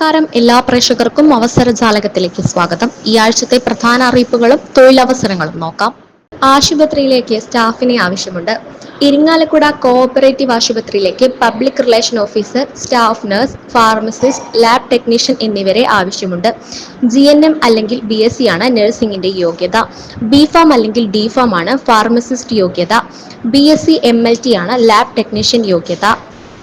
നമസ്കാരം. എല്ലാ പ്രേക്ഷകർക്കും അവസര ജാലകത്തിലേക്ക് സ്വാഗതം. ഈ ആഴ്ചത്തെ പ്രധാന അറിയിപ്പുകളും തൊഴിലവസരങ്ങളും നോക്കാം. ആശുപത്രിയിലേക്ക് സ്റ്റാഫിനെ ആവശ്യമുണ്ട്. ഇരിങ്ങാലക്കുട കോഓപ്പറേറ്റീവ് ആശുപത്രിയിലേക്ക് public relation officer staff nurse pharmacist lab technician എന്നിവരെ ആവശ്യമുണ്ട്. ജി എൻ എം അല്ലെങ്കിൽ ബി എസ് സി ആണ് നഴ്സിംഗിന്റെ യോഗ്യത. ബി ഫാം അല്ലെങ്കിൽ ഡി ഫാം ആണ് ഫാർമസിസ്റ്റ് യോഗ്യത. B S C M L T ആണ് ലാബ് ടെക്നീഷ്യൻ യോഗ്യത.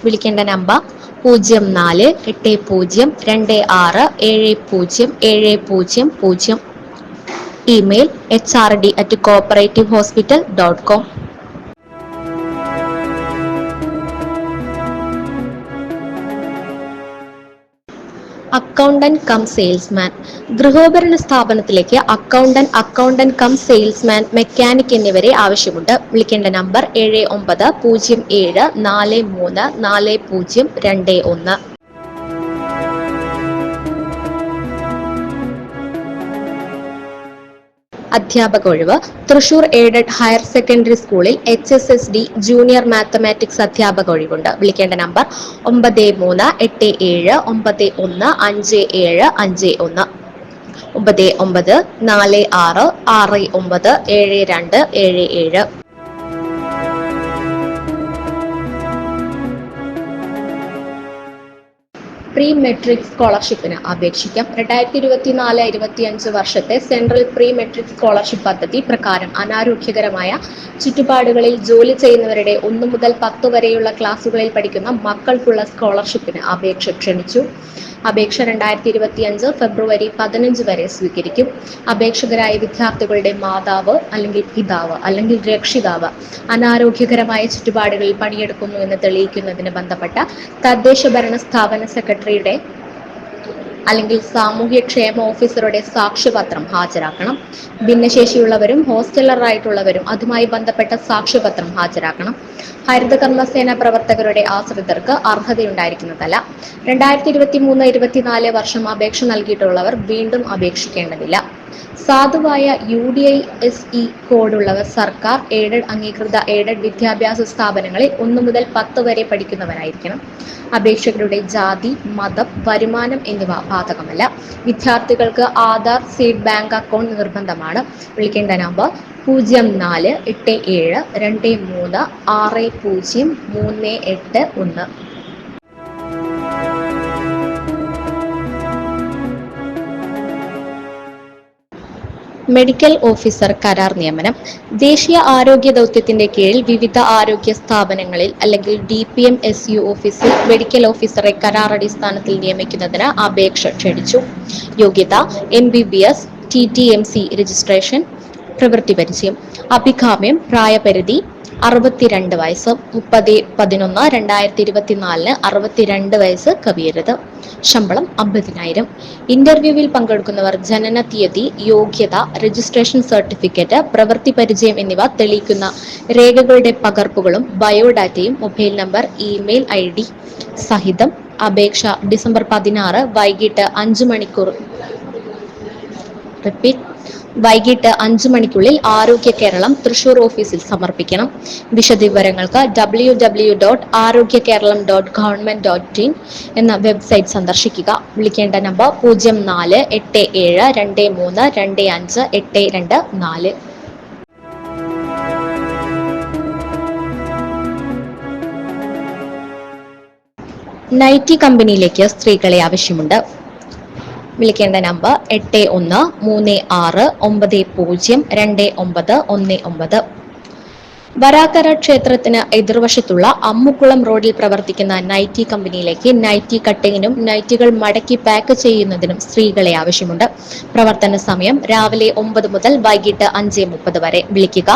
വിളിക്കേണ്ട നമ്പർ പൂജ്യം നാല് എട്ട് പൂജ്യം രണ്ട് ആറ് ഏഴ് പൂജ്യം ഏഴ് പൂജ്യം പൂജ്യം. Email H R D at cooperative hospital dot com. Accountant cum salesman ഗൃഹോപകരണ സ്ഥാപനത്തിലേക്ക് accountant accountant cum salesman mechanic എന്നിവരെ ആവശ്യമുണ്ട്. വിളിക്കേണ്ട നമ്പർ ഏഴ് ഒമ്പത് പൂജ്യം ഏഴ് നാല് മൂന്ന് നാല് പൂജ്യം രണ്ട് ഒന്ന്. അധ്യാപക ഒഴിവ്. തൃശൂർ എയ്ഡഡ് ഹയർ സെക്കൻഡറി സ്കൂളിൽ H S S D junior mathematics അധ്യാപക ഒഴിവുണ്ട്. വിളിക്കേണ്ട നമ്പർ ഒമ്പത് മൂന്ന് എട്ട് ഏഴ് ഒമ്പത് ഒന്ന് അഞ്ച് ഏഴ് അഞ്ച് ഒന്ന്. ഒമ്പത് ഒമ്പത് നാല് ആറ് ആറ് ഒമ്പത് ഏഴ് രണ്ട് ഏഴ് ഏഴ്. പ്രീ മെട്രിക് സ്കോളർഷിപ്പിന് അപേക്ഷിക്കാം. രണ്ടായിരത്തി ഇരുപത്തി നാല് ഇരുപത്തി അഞ്ച് വർഷത്തെ സെൻട്രൽ പ്രീ മെട്രിക് സ്കോളർഷിപ്പ് പദ്ധതി പ്രകാരം അനാരോഗ്യകരമായ ചുറ്റുപാടുകളിൽ ജോലി ചെയ്യുന്നവരുടെ ഒന്നു മുതൽ പത്ത് വരെയുള്ള ക്ലാസുകളിൽ പഠിക്കുന്ന മക്കൾക്കുള്ള സ്കോളർഷിപ്പിന് അപേക്ഷ ക്ഷണിച്ചു. അപേക്ഷ രണ്ടായിരത്തി ഇരുപത്തി അഞ്ച് ഫെബ്രുവരി പതിനഞ്ച് വരെ സ്വീകരിക്കും. അപേക്ഷകരായ വിദ്യാർത്ഥികളുടെ മാതാവ് അല്ലെങ്കിൽ പിതാവ് അല്ലെങ്കിൽ രക്ഷിതാവ് അനാരോഗ്യകരമായ ചുറ്റുപാടുകളിൽ പണിയെടുക്കുന്നു എന്ന് തെളിയിക്കുന്നതിന് ബന്ധപ്പെട്ട തദ്ദേശ ഭരണ സ്ഥാപന സെക്രട്ടറിയുടെ അല്ലെങ്കിൽ സാമൂഹ്യക്ഷേമ ഓഫീസറുടെ സാക്ഷ്യപത്രം ഹാജരാക്കണം. ഭിന്നശേഷിയുള്ളവരും ഹോസ്റ്റലറായിട്ടുള്ളവരും അതുമായി ബന്ധപ്പെട്ട സാക്ഷ്യപത്രം ഹാജരാക്കണം. ഹരിത കർമ്മസേന പ്രവർത്തകരുടെ ആശ്രിതർക്ക് അർഹതയുണ്ടായിരിക്കുന്നതല്ല. രണ്ടായിരത്തി ഇരുപത്തി മൂന്ന് ഇരുപത്തിനാല് വർഷം അപേക്ഷ നൽകിയിട്ടുള്ളവർ വീണ്ടും അപേക്ഷിക്കേണ്ടതില്ല. സാധുവായ U D I S E കോഡുള്ളവർ സർക്കാർ എയ്ഡഡ് അംഗീകൃത എയ്ഡഡ് വിദ്യാഭ്യാസ സ്ഥാപനങ്ങളിൽ ഒന്നു മുതൽ പത്ത് വരെ പഠിക്കുന്നവരായിരിക്കണം. അപേക്ഷകരുടെ ജാതി മതം വരുമാനം എന്നിവ ബാധകമല്ല. വിദ്യാർത്ഥികൾക്ക് ആധാർ സീഡ് ബാങ്ക് അക്കൗണ്ട് നിർബന്ധമാണ്. വിളിക്കേണ്ട നമ്പർ പൂജ്യം നാല് എട്ട് ഏഴ് രണ്ട് മൂന്ന് ആറ് പൂജ്യം മൂന്ന് എട്ട് ഒന്ന്. മെഡിക്കൽ ഓഫീസർ കരാർ നിയമനം ദേശീയ ആരോഗ്യ ദൗത്യത്തിന്റെ കീഴിൽ വിവിധ ആരോഗ്യ സ്ഥാപനങ്ങളിൽ അല്ലെങ്കിൽ D P M S U ഓഫീസിൽ മെഡിക്കൽ ഓഫീസറെ കരാർ അടിസ്ഥാനത്തിൽ നിയമിക്കുന്നതിന് അപേക്ഷ ക്ഷണിച്ചു. യോഗ്യത M B B S T T M C registration പ്രവൃത്തി പരിചയം അഭികാമ്യം പ്രായപരിധി അറുപത്തിരണ്ട് വയസ്സ് മുപ്പത് പതിനൊന്ന് രണ്ടായിരത്തി ഇരുപത്തിനാലിന് അറുപത്തിരണ്ട് വയസ്സ് കവിയരുത്. ശമ്പളം അമ്പതിനായിരം. ഇന്റർവ്യൂവിൽ പങ്കെടുക്കുന്നവർ ജനന തീയതി യോഗ്യത രജിസ്ട്രേഷൻ സർട്ടിഫിക്കറ്റ് പ്രവൃത്തി പരിചയം എന്നിവ തെളിയിക്കുന്ന രേഖകളുടെ പകർപ്പുകളും ബയോഡാറ്റയും mobile number email I D സഹിതം. അപേക്ഷ ഡിസംബർ പതിനാറ് വൈകിട്ട് അഞ്ചു മണിക്കൂർ. റിപ്പീറ്റ്. വൈകിട്ട് അഞ്ചു മണിക്കുള്ളിൽ ആരോഗ്യ കേരളം തൃശൂർ ഓഫീസിൽ സമർപ്പിക്കണം. വിശദവിവരങ്ങൾക്ക് W W dot Arogya Keralam dot government dot in എന്ന വെബ്സൈറ്റ് സന്ദർശിക്കുക. വിളിക്കേണ്ട നമ്പർ പൂജ്യം നാല് എട്ട് ഏഴ് രണ്ട് മൂന്ന് രണ്ട് അഞ്ച് എട്ട് രണ്ട് നാല്. നൈറ്റി കമ്പനിയിലേക്ക് സ്ത്രീകളെ ആവശ്യമുണ്ട്. വിളിക്കേണ്ട നമ്പർ എട്ട് ഒന്ന് മൂന്ന് ആറ് ഒമ്പത് പൂജ്യം രണ്ട് ഒമ്പത് ഒന്ന് ഒമ്പത്. വരാക്കര ക്ഷേത്രത്തിന് എതിർവശത്തുള്ള അമ്മുക്കുളം റോഡിൽ പ്രവർത്തിക്കുന്ന നൈറ്റി കമ്പനിയിലേക്ക് നൈറ്റി കട്ടിങ്ങിനും നൈറ്റികൾ മടക്കി പാക്ക് ചെയ്യുന്നതിനും സ്ത്രീകളെ ആവശ്യമുണ്ട്. പ്രവർത്തന സമയം രാവിലെ ഒമ്പത് മുതൽ വൈകിട്ട് അഞ്ച് മുപ്പത് വരെ. വിളിക്കുക.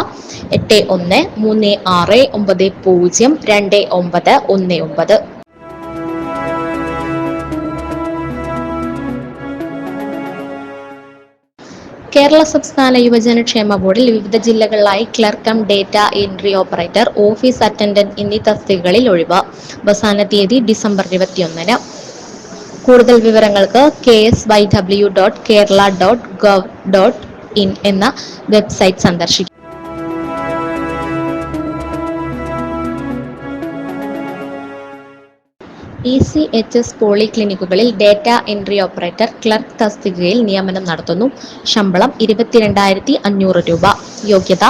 എട്ട് ഒന്ന് മൂന്ന് ആറ് ഒമ്പത് പൂജ്യം രണ്ട് ഒമ്പത് ഒന്ന് ഒമ്പത്. കേരള സംസ്ഥാന യുവജന ക്ഷേമ ബോർഡിൽ വിവിധ ജില്ലകളിലായി ക്ലർക്കം data entry operator office attendant എന്നീ തസ്തികകളിൽ ഒഴിവ്. അവസാന തീയതി ഡിസംബർ ഇരുപത്തിയൊന്നിന്. കൂടുതൽ വിവരങ്ങൾക്ക് K S Y W dot Kerala dot gov dot in എന്ന വെബ്സൈറ്റ് സന്ദർശിക്കും. ഇ സി എച്ച് എസ് പോളിക്ലിനിക്കുകളിൽ ഡേറ്റ എൻട്രി ഓപ്പറേറ്റർ ക്ലർക്ക് തസ്തികയിൽ നിയമനം നടത്തുന്നു. ശമ്പളം ഇരുപത്തിരണ്ടായിരത്തി അഞ്ഞൂറ് രൂപ. യോഗ്യത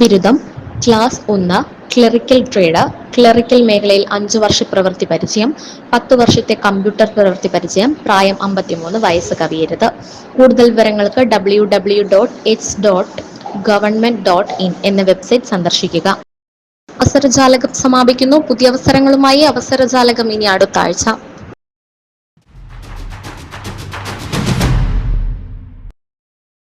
ബിരുദം ക്ലാസ് ഒന്ന് ക്ലറിക്കൽ ട്രേഡ് ക്ലറിക്കൽ മേഖലയിൽ അഞ്ചു വർഷ പ്രവൃത്തി പരിചയം പത്ത് വർഷത്തെ കമ്പ്യൂട്ടർ പ്രവൃത്തി പരിചയം പ്രായം അമ്പത്തിമൂന്ന് വയസ്സ് കവിയരുത്. കൂടുതൽ വിവരങ്ങൾക്ക് W W dot H dot government dot in എന്ന വെബ്സൈറ്റ് സന്ദർശിക്കുക. അവസരജാലകം സമാപിക്കുന്നു. പുതിയ അവസരങ്ങളുമായി അവസരജാലകം ഇനി അടുത്ത ആഴ്ച.